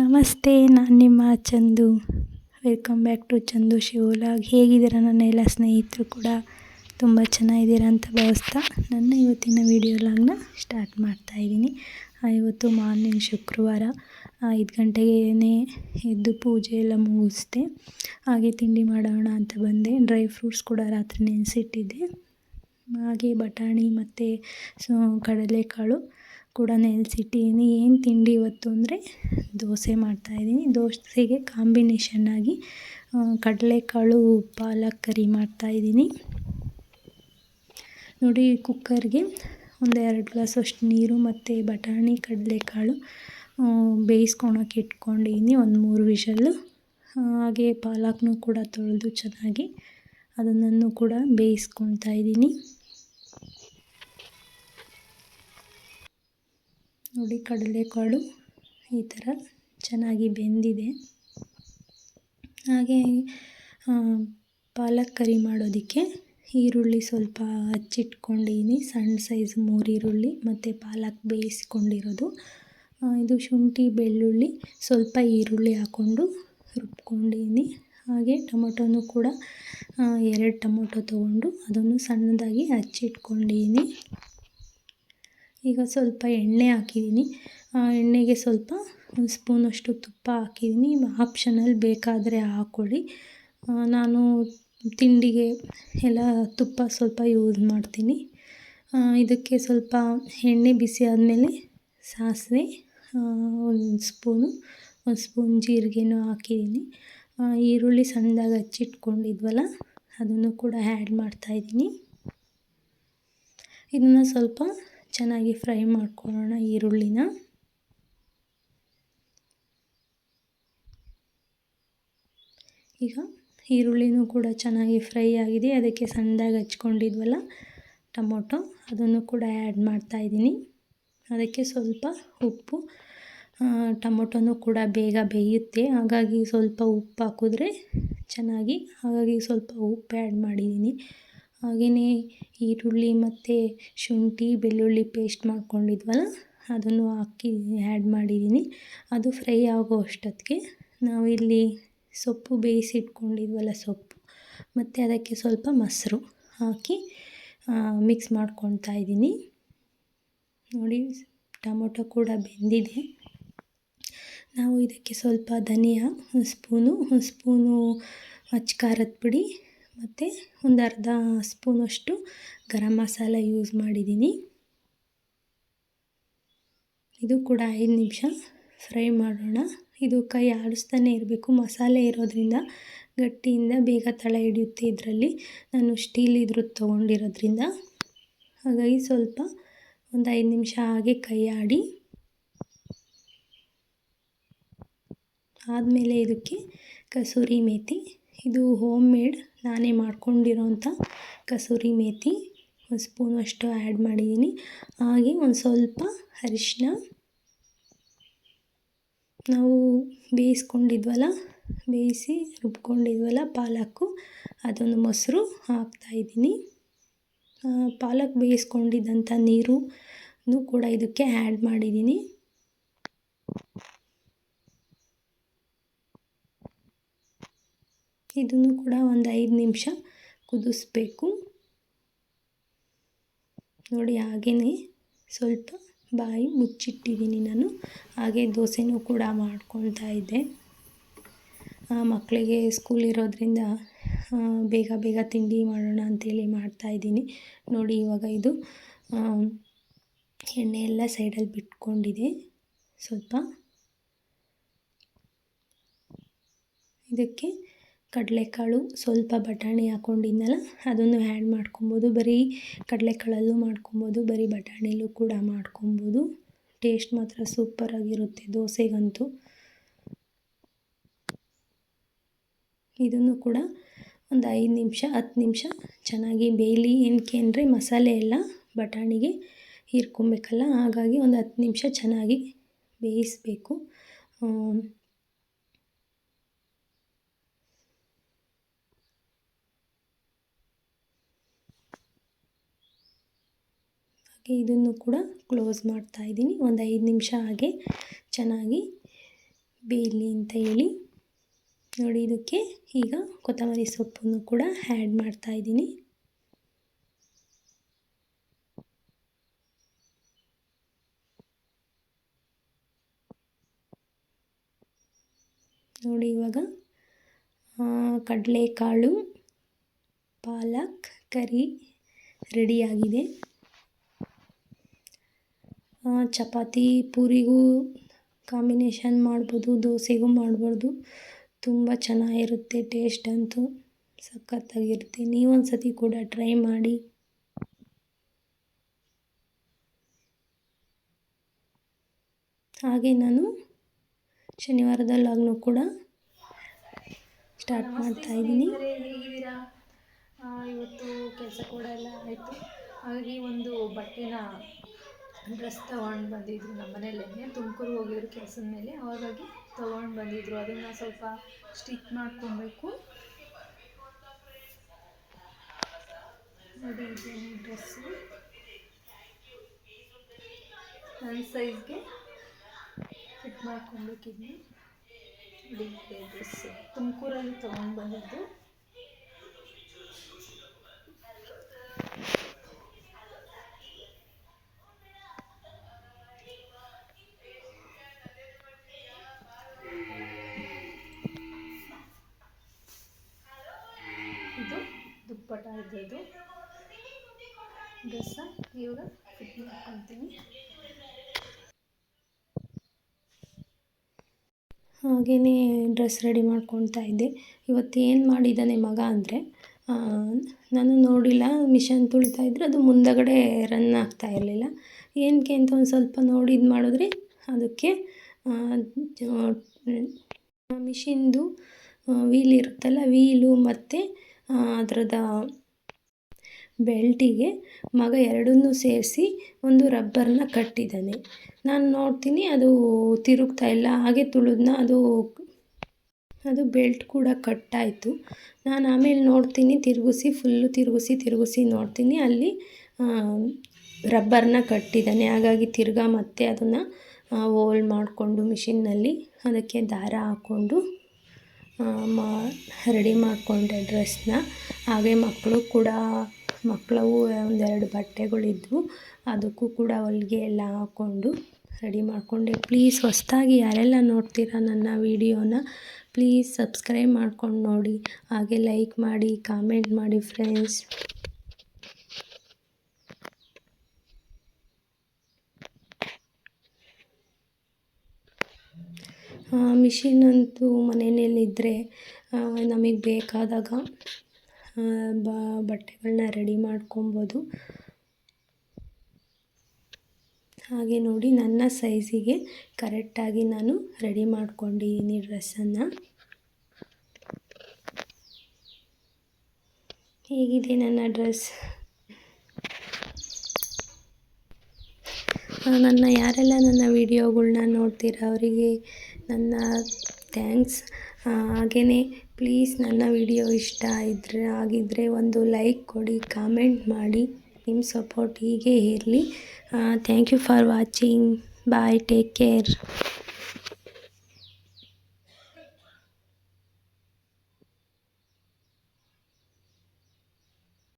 ನಮಸ್ತೆ, ನಾನು ನಿಮ್ಮ Chandu. Welcome back to Chandu ಶಿವಲಾಗ್. ಹೇಗಿದ್ದೀರಾ ನನ್ನ ಎಲ್ಲ ಸ್ನೇಹಿತರು ಕೂಡ? ತುಂಬ ಚೆನ್ನಾಗಿದ್ದೀರಾ ಅಂತ ಭಾವಿಸ್ತಾ ನನ್ನ ಇವತ್ತಿನ ವಿಡಿಯೋ ಲಾಗ್ನ ಸ್ಟಾರ್ಟ್ ಮಾಡ್ತಾಯಿದ್ದೀನಿ ಇವತ್ತು ಮಾರ್ನಿಂಗ್ ಶುಕ್ರವಾರ. ಐದು ಗಂಟೆಗೆ ಎದ್ದು ಪೂಜೆ ಎಲ್ಲ ಮುಗಿಸ್ದೆ. ಹಾಗೆ ತಿಂಡಿ ಮಾಡೋಣ ಅಂತ ಬಂದೆ. ಡ್ರೈ ಫ್ರೂಟ್ಸ್ ಕೂಡ ರಾತ್ರಿ ನೆನೆಸಿಟ್ಟಿದ್ದೆ. ಹಾಗೆ ಬಟಾಣಿ ಮತ್ತು ಕಡಲೆಕಾಳು. ಕೂಡ ನೆನೆಸಿಟ್ಟಿದ್ದೀನಿ ಏನು ತಿಂಡಿ ಇವತ್ತು ಅಂದರೆ ದೋಸೆ ಮಾಡ್ತಾಯಿದ್ದೀನಿ ದೋಸೆಗೆ ಕಾಂಬಿನೇಷನ್ನಾಗಿ ಕಡಲೆಕಾಳು, ಪಾಲಕ್ ಕರಿ ಮಾಡ್ತಾಯಿದ್ದೀನಿ ನೋಡಿ ಕುಕ್ಕರ್ಗೆ ಒಂದು ಎರಡು ಗ್ಲಾಸ್ ಅಷ್ಟು ನೀರು ಮತ್ತು ಬಟಾಣಿ, ಕಡಲೆಕಾಳು ಬೇಯಿಸ್ಕೊಳಕ್ಕೆ ಇಟ್ಕೊಂಡಿದ್ದೀನಿ. ಒಂದು ಮೂರು ವಿಷಲ್ಲು ಹಾಗೆ ಪಾಲಕ್ನೂ ಕೂಡ ತೊಳೆದು ಚೆನ್ನಾಗಿ ಅದನ್ನು ಕೂಡ ಬೇಯಿಸ್ಕೊಳ್ತಾ ಇದ್ದೀನಿ. ನೋಡಿ ಕಡಲೆಕಾಳು ಈ ಥರ ಚೆನ್ನಾಗಿ ಬೆಂದಿದೆ. ಹಾಗೆ ಪಾಲಕ್ ಕರಿ ಮಾಡೋದಕ್ಕೆ ಈರುಳ್ಳಿ ಸ್ವಲ್ಪ ಹಚ್ಚಿಟ್ಕೊಂಡಿದ್ದೀನಿ. ಸಣ್ಣ ಸೈಜ್ ಮೂರು ಈರುಳ್ಳಿ ಮತ್ತು ಪಾಲಕ್ ಬೇಯಿಸ್ಕೊಂಡಿರೋದು. ಇದು ಶುಂಠಿ, ಬೆಳ್ಳುಳ್ಳಿ ಸ್ವಲ್ಪ ಈರುಳ್ಳಿ ಹಾಕ್ಕೊಂಡು ರುಬ್ಕೊಂಡಿದ್ದೀನಿ. ಹಾಗೆ ಟೊಮೊಟೊನೂ ಕೂಡ ಎರಡು ಟೊಮೊಟೊ ತೊಗೊಂಡು ಅದನ್ನು ಸಣ್ಣದಾಗಿ ಹಚ್ಚಿಟ್ಕೊಂಡಿದ್ದೀನಿ. ಈಗ ಸ್ವಲ್ಪ ಎಣ್ಣೆ ಹಾಕಿದ್ದೀನಿ. ಎಣ್ಣೆಗೆ ಸ್ವಲ್ಪ ಒಂದು ಸ್ಪೂನಷ್ಟು ತುಪ್ಪ ಹಾಕಿದ್ದೀನಿ. ಆಪ್ಷನಲ್ ಬೇಕಾದರೆ ಹಾಕ್ಕೊಳ್ಳಿ ನಾನು ತಿಂಡಿಗೆ ಎಲ್ಲ ತುಪ್ಪ ಸ್ವಲ್ಪ ಯೂಸ್ ಮಾಡ್ತೀನಿ. ಇದಕ್ಕೆ ಸ್ವಲ್ಪ ಎಣ್ಣೆ ಬಿಸಿ ಆದಮೇಲೆ ಸಾಸಿವೆ ಒಂದು ಸ್ಪೂನು, ಒಂದು ಸ್ಪೂನ್ ಜೀರಿಗೆನೂ ಹಾಕಿದ್ದೀನಿ. ಈರುಳ್ಳಿ ಸಣ್ಣದಾಗಿ ಹಚ್ಚಿಟ್ಕೊಂಡಿದ್ವಲ್ಲ, ಅದನ್ನು ಕೂಡ ಆ್ಯಡ್ ಮಾಡ್ತಾಯಿದ್ದೀನಿ ಇದನ್ನು ಸ್ವಲ್ಪ ಚೆನ್ನಾಗಿ ಫ್ರೈ ಮಾಡ್ಕೊಳ್ಳೋಣ ಈರುಳ್ಳಿನ. ಈಗ ಈರುಳ್ಳಿನೂ ಕೂಡ ಚೆನ್ನಾಗಿ ಫ್ರೈ ಆಗಿದೆ. ಅದಕ್ಕೆ ಸಣ್ಣದಾಗಿ ಹಚ್ಕೊಂಡಿದ್ವಲ್ಲ ಟೊಮೊಟೊ, ಅದನ್ನು ಕೂಡ ಆ್ಯಡ್ ಮಾಡ್ತಾಯಿದ್ದೀನಿ ಅದಕ್ಕೆ ಸ್ವಲ್ಪ ಉಪ್ಪು ಟೊಮೊಟೊನೂ ಕೂಡ ಬೇಗ ಬೇಯುತ್ತೆ. ಹಾಗಾಗಿ ಸ್ವಲ್ಪ ಉಪ್ಪು ಹಾಕಿದ್ರೆ ಚೆನ್ನಾಗಿ, ಹಾಗಾಗಿ ಸ್ವಲ್ಪ ಉಪ್ಪು ಆ್ಯಡ್ ಮಾಡಿದ್ದೀನಿ. ಹಾಗೆಯೇ ಈರುಳ್ಳಿ ಮತ್ತು ಶುಂಠಿ, ಬೆಳ್ಳುಳ್ಳಿ ಪೇಸ್ಟ್ ಮಾಡ್ಕೊಂಡಿದ್ವಲ್ಲ, ಅದನ್ನು ಹಾಕಿ ಆ್ಯಡ್ ಮಾಡಿದ್ದೀನಿ. ಅದು ಫ್ರೈ ಆಗೋ ಅಷ್ಟೊತ್ತಿಗೆ. ನಾವಿಲ್ಲಿ ಸೊಪ್ಪು ಬೇಯಿಸಿಟ್ಕೊಂಡಿದ್ವಲ್ಲ ಸೊಪ್ಪು, ಮತ್ತು ಅದಕ್ಕೆ ಸ್ವಲ್ಪ ಮೊಸರು ಹಾಕಿ ಮಿಕ್ಸ್ ಮಾಡ್ಕೊತಾ ಇದ್ದೀನಿ. ನೋಡಿ, ಟೊಮೊಟೊ ಕೂಡ ಬೆಂದಿದೆ. ನಾವು ಇದಕ್ಕೆ ಸ್ವಲ್ಪ ಧನಿಯಾ, ಸ್ಪೂನು ಸ್ಪೂನು ಅಚ್ಚ ಖಾರದ ಪುಡಿ ಮತ್ತು ಒಂದು ಅರ್ಧ ಸ್ಪೂನಷ್ಟು ಗರಂ ಮಸಾಲ ಯೂಸ್ ಮಾಡಿದ್ದೀನಿ. ಇದು ಕೂಡ ಐದು ನಿಮಿಷ ಫ್ರೈ ಮಾಡೋಣ. ಇದು ಕೈ ಆಡಿಸ್ತಾನೆ ಇರಬೇಕು. ಮಸಾಲೆ ಇರೋದ್ರಿಂದ ಗಟ್ಟಿಯಿಂದ ಬೇಗ ತಳ ಹಿಡಿಯುತ್ತೆ ಇದರಲ್ಲಿ. ನಾನು ಸ್ಟೀಲ್ ಇದ್ರದ್ದು ತೊಗೊಂಡಿರೋದ್ರಿಂದ. ಹಾಗಾಗಿ ಸ್ವಲ್ಪ ಒಂದು ಐದು ನಿಮಿಷ ಹಾಗೆ ಕೈ ಆಡಿ. ಆದಮೇಲೆ ಇದಕ್ಕೆ ಕಸೂರಿ ಮೇಥಿ ಇದು ಹೋಮ್ ಮೇಡ್ ನಾನೇ ಮಾಡ್ಕೊಂಡಿರೋಂಥ ಕಸೂರಿ ಮೇಥಿ ಒಂದು ಸ್ಪೂನಷ್ಟು ಆ್ಯಡ್ ಮಾಡಿದ್ದೀನಿ. ಹಾಗೆ ಒಂದು ಸ್ವಲ್ಪ ಅರಿಶಿನ ನಾವು ಬೇಯಿಸ್ಕೊಂಡಿದ್ವಲ್ಲ, ಬೇಯಿಸಿ ರುಬ್ಕೊಂಡಿದ್ವಲ್ಲ ಪಾಲಕ್ಕು, ಅದೊಂದು ಮೊಸರು ಹಾಕ್ತಾಯಿದ್ದೀನಿ ಪಾಲಕ್ ಬೇಯಿಸ್ಕೊಂಡಿದ್ದಂಥ ನೀರು ಕೂಡ ಇದಕ್ಕೆ ಆ್ಯಡ್ ಮಾಡಿದ್ದೀನಿ. ಇದನ್ನು ಕೂಡ ಒಂದು ಐದು ನಿಮಿಷ ಕುದಿಸ್ಬೇಕು. ನೋಡಿ ಹಾಗೆಯೇ ಸ್ವಲ್ಪ ಬಾಯಿ ಮುಚ್ಚಿಟ್ಟಿದ್ದೀನಿ ನಾನು. ಹಾಗೆ ದೋಸೆನೂ ಕೂಡ ಮಾಡ್ಕೊತಾ ಇದ್ದೆ. ಮಕ್ಕಳಿಗೆ ಸ್ಕೂಲ್ ಇರೋದ್ರಿಂದ ಬೇಗ ಬೇಗ ತಿಂಡಿ ಮಾಡೋಣ ಅಂತೇಳಿ ಮಾಡ್ತಾಯಿದ್ದೀನಿ ನೋಡಿ, ಇವಾಗ ಇದು ಎಣ್ಣೆ ಎಲ್ಲ ಸೈಡಲ್ಲಿ ಬಿಟ್ಕೊಂಡಿದೆ. ಸ್ವಲ್ಪ ಇದಕ್ಕೆ ಕಡಲೆಕಾಳು ಸ್ವಲ್ಪ ಬಟಾಣಿ ಹಾಕ್ಕೊಂಡಿದ್ನಲ್ಲ ಅದನ್ನು ಆ್ಯಡ್ ಮಾಡ್ಕೊಬೋದು. ಬರೀ ಕಡಲೆಕಾಳಲ್ಲೂ ಮಾಡ್ಕೊಬೋದು, ಬರೀ ಬಟಾಣಿಲೂ ಕೂಡ ಮಾಡ್ಕೊಬೋದು. ಟೇಸ್ಟ್ ಮಾತ್ರ ಸೂಪರಾಗಿರುತ್ತೆ ದೋಸೆಗಂತೂ. ಇದನ್ನು ಕೂಡ ಒಂದು ಐದು ನಿಮಿಷ, ಹತ್ತು ನಿಮಿಷ ಚೆನ್ನಾಗಿ ಬೇಯಲಿ. ಏನಕ್ಕೆ ಅಂದರೆ ಮಸಾಲೆ ಎಲ್ಲ ಬಟಾಣಿಗೆ ಹೀರ್ಕೊಬೇಕಲ್ಲ, ಹಾಗಾಗಿ ಒಂದು ಹತ್ತು ನಿಮಿಷ ಚೆನ್ನಾಗಿ ಬೇಯಿಸಬೇಕು. ಹಾಗೆ ಇದನ್ನು ಕೂಡ ಕ್ಲೋಸ್ ಮಾಡ್ತಾ ಇದ್ದೀನಿ. ಒಂದು ಐದು ನಿಮಿಷ ಹಾಗೆ ಚೆನ್ನಾಗಿ ಬೇಯಲಿ ಅಂತ ಹೇಳಿ. ನೋಡಿ, ಇದಕ್ಕೆ ಈಗ ಕೊತ್ತಂಬರಿ ಸೊಪ್ಪನ್ನು ಕೂಡ ಆ್ಯಡ್ ಮಾಡ್ತಾಯಿದ್ದೀನಿ ನೋಡಿ, ಇವಾಗ ಕಡಲೆಕಾಳು, ಪಾಲಕ್, ಕರಿ ರೆಡಿಯಾಗಿದೆ ಚಪಾತಿ ಪೂರಿಗೂ ಕಾಂಬಿನೇಷನ್ ಮಾಡ್ಬೋದು ದೋಸೆಗೂ ಮಾಡ್ಬಾರ್ದು. ತುಂಬ ಚೆನ್ನಾಗಿರುತ್ತೆ ಟೇಸ್ಟ್ ಅಂತೂ ಸಖತ್ತಾಗಿರುತ್ತೆ. ನೀವೊಂದು ಸತಿ ಕೂಡ ಟ್ರೈ ಮಾಡಿ. ಹಾಗೆ ನಾನು ಶನಿವಾರದ ಲಾಗ್ನು ಕೂಡ ಸ್ಟಾರ್ಟ್ ಮಾಡ್ತಾ ಇದ್ದೀನಿ. ಹೇಗಿದ್ದೀರಾ? ಇವತ್ತು ಕೆಲಸ ಕೂಡ ಎಲ್ಲ ಆಯಿತು. ಹಾಗಾಗಿ ಒಂದು ಬಟ್ಟೆನ ಡ್ರೆಸ್ ತೊಗೊಂಡು ಬಂದಿದ್ರು ನಮ್ಮ ಮನೆಯಲ್ಲೇ. ತುಮಕೂರಿಗೆ ಹೋಗಿದ್ರು ಕೆಲಸದ ಮೇಲೆ. ಅವಾಗಾಗಿ ತೊಗೊಂಡು ಬಂದಿದ್ರು. ಅದನ್ನು ಸ್ವಲ್ಪ ಸ್ಟಿಚ್ ಮಾಡ್ಕೊಬೇಕು. ನೋಡಿ ಡ್ರೆಸ್ಸು. ನನ್ನ ಸೈಜ್ಗೆ ಫಿಟ್ ಮಾಡ್ಕೊಬೇಕಿದ್ದೀನಿ ಡ್ರೆಸ್ಸು. ತುಮಕೂರಲ್ಲಿ ತೊಗೊಂಡು ಬಂದಿದ್ದು. ದುಪ್ಪಟ ಇದ್ದದ್ದು. ಡ್ರೆಸ್ಸ ಇವಾಗ ಫಿಟ್ ಮಾಡ್ಕೊತೀನಿ ಹಾಗೆಯೇ ಡ್ರೆಸ್ ರೆಡಿ ಮಾಡ್ಕೊತಾ ಇದ್ದೆ. ಇವತ್ತು ಏನು ಮಾಡಿದ್ದಾನೆ ಮಗ ಅಂದರೆ ನಾನು ನೋಡಿಲ್ಲ, ಮಿಷನ್ ತುಳಿತಾ ಇದ್ದರೆ ಅದು ಮುಂದಗಡೆ ರನ್ ಆಗ್ತಾ ಇರಲಿಲ್ಲ. ಏನಕ್ಕೆ ಅಂತ ಒಂದು ಸ್ವಲ್ಪ ನೋಡಿ ಇದು ಮಾಡಿದ್ರೆ ಅದಕ್ಕೆ ಮಿಷಿನ್ದು ವೀಲ್ ಇರುತ್ತಲ್ಲ, ವೀಲು ಮತ್ತು ಅದರದ ಬೆಲ್ಟಿಗೆ ಮಗ ಎರಡನ್ನೂ ಸೇರಿಸಿ ಒಂದು ರಬ್ಬರ್ನ ಕಟ್ಟಿದ್ದಾನೆ. ನಾನು ನೋಡ್ತೀನಿ, ಅದು ತಿರುಗ್ತಾ ಇಲ್ಲ. ಹಾಗೆ ತುಳಿದ್ನ ಅದು ಅದು ಬೆಲ್ಟ್ ಕೂಡ ಕಟ್ಟಾಯಿತು. ನಾನು ಆಮೇಲೆ ನೋಡ್ತೀನಿ, ತಿರುಗಿಸಿ, ಫುಲ್ಲು ತಿರುಗಿಸಿ ತಿರುಗಿಸಿ ನೋಡ್ತೀನಿ. ಅಲ್ಲಿ ರಬ್ಬರ್ನ ಕಟ್ಟಿದ್ದಾನೆ. ಹಾಗಾಗಿ ತಿರ್ಗಾ ಮತ್ತೆ ಅದನ್ನು ಓಲ್ ಮಾಡಿಕೊಂಡು ಮಿಷಿನ್ನಲ್ಲಿ ಅದಕ್ಕೆ ದಾರ ಹಾಕ್ಕೊಂಡು ಮಾ ರೆಡಿ ಮಾಡಿಕೊಂಡೆ ಡ್ರೆಸ್ನ ಹಾಗೆ ಮಕ್ಕಳು ಕೂಡ, ಮಕ್ಕಳವು ಒಂದೆರಡು ಬಟ್ಟೆಗಳಿದ್ವು. ಅದಕ್ಕೂ ಕೂಡ ಹೊಲಿಗೆ ಎಲ್ಲ ಹಾಕ್ಕೊಂಡು ರೆಡಿ ಮಾಡಿಕೊಂಡೆ. ಪ್ಲೀಸ್ ಹೊಸ್ದಾಗಿ ಯಾರೆಲ್ಲ ನೋಡ್ತೀರಾ ನನ್ನ ವೀಡಿಯೋನ ಪ್ಲೀಸ್ ಸಬ್ಸ್ಕ್ರೈಬ್ ಮಾಡ್ಕೊಂಡು ನೋಡಿ. ಹಾಗೆ ಲೈಕ್ ಮಾಡಿ ಕಾಮೆಂಟ್ ಮಾಡಿ ಫ್ರೆಂಡ್ಸ್ ಮಿಷಿನ್ ಅಂತೂ ಮನೆಯಲ್ಲಿದ್ದರೆ ನಮಗೆ ಬೇಕಾದಾಗ ಬಟ್ಟೆಗಳನ್ನ ರೆಡಿ ಮಾಡ್ಕೊಬೋದು. ಹಾಗೆ ನೋಡಿ, ನನ್ನ ಸೈಜಿಗೆ ಕರೆಕ್ಟಾಗಿ ನಾನು ರೆಡಿ ಮಾಡ್ಕೊಂಡಿದ್ದೀನಿ ಡ್ರೆಸ್ಸನ್ನು. ಹೇಗಿದೆ ನನ್ನ ಡ್ರೆಸ್? ನನ್ನ, ಯಾರೆಲ್ಲ ನನ್ನ ವಿಡಿಯೋಗಳ್ನ ನೋಡ್ತೀರಾ, ಅವರಿಗೆ ನನ್ನ ಥ್ಯಾಂಕ್ಸ್. ಹಾಗೆಯೇ ಪ್ಲೀಸ್ ನನ್ನ ವಿಡಿಯೋ ಇಷ್ಟ ಇದ್ದರೆ ಆಗಿದ್ದರೆ ಒಂದು ಲೈಕ್ ಕೊಡಿ, ಕಾಮೆಂಟ್ ಮಾಡಿ, ನಿಮ್ಮ ಸಪೋರ್ಟ್ ಹೀಗೆ ಇರಲಿ. Thank you for watching. Bye, take care.